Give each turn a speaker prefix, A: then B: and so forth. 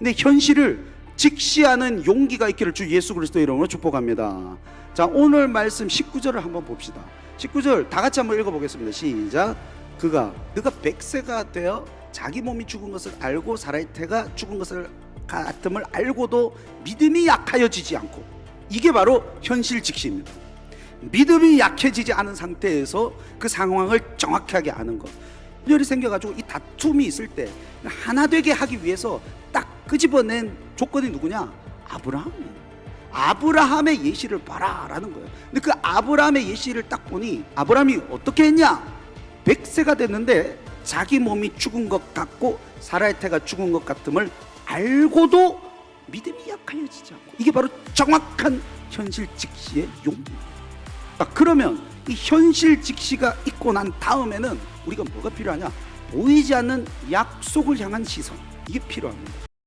A: 근데 현실을 직시하는 용기가 있기를 주 예수 그리스도 이름으로 축복합니다. 자, 오늘 말씀 19절을 한번 봅시다. 19절 다 같이 한번 읽어 보겠습니다. 시작. 그가 그가 백세가 되어 자기 몸이 죽은 것을 알고 사라이테가 죽은 것을 같음을 알고도 믿음이 약하여지지 않고 이게 바로 현실 직시입니다. 믿음이 약해지지 않은 상태에서 그 상황을 정확하게 아는 것. 분열이 생겨가지고 이 다툼이 있을 때 하나 되게 하기 위해서 딱 끄집어낸 조건이 누구냐? 아브라함이에요. 아브라함의 예시를 봐라라는 거예요. 근데 그 아브라함의 예시를 딱 보니 아브라함이 어떻게 했냐? 백세가 됐는데 자기 몸이 죽은 것 같고 사라의 태가 죽은 것 같음을 알고도 믿음이 약하여지지 않고 이게 바로 정확한 현실 직시의 용기입니다. 아, 그러면 이 현실 직시가 있고 난 다음에는 우리가 뭐가 필요하냐? 보이지 않는 약속을 향한 시선 이게 필요합니다.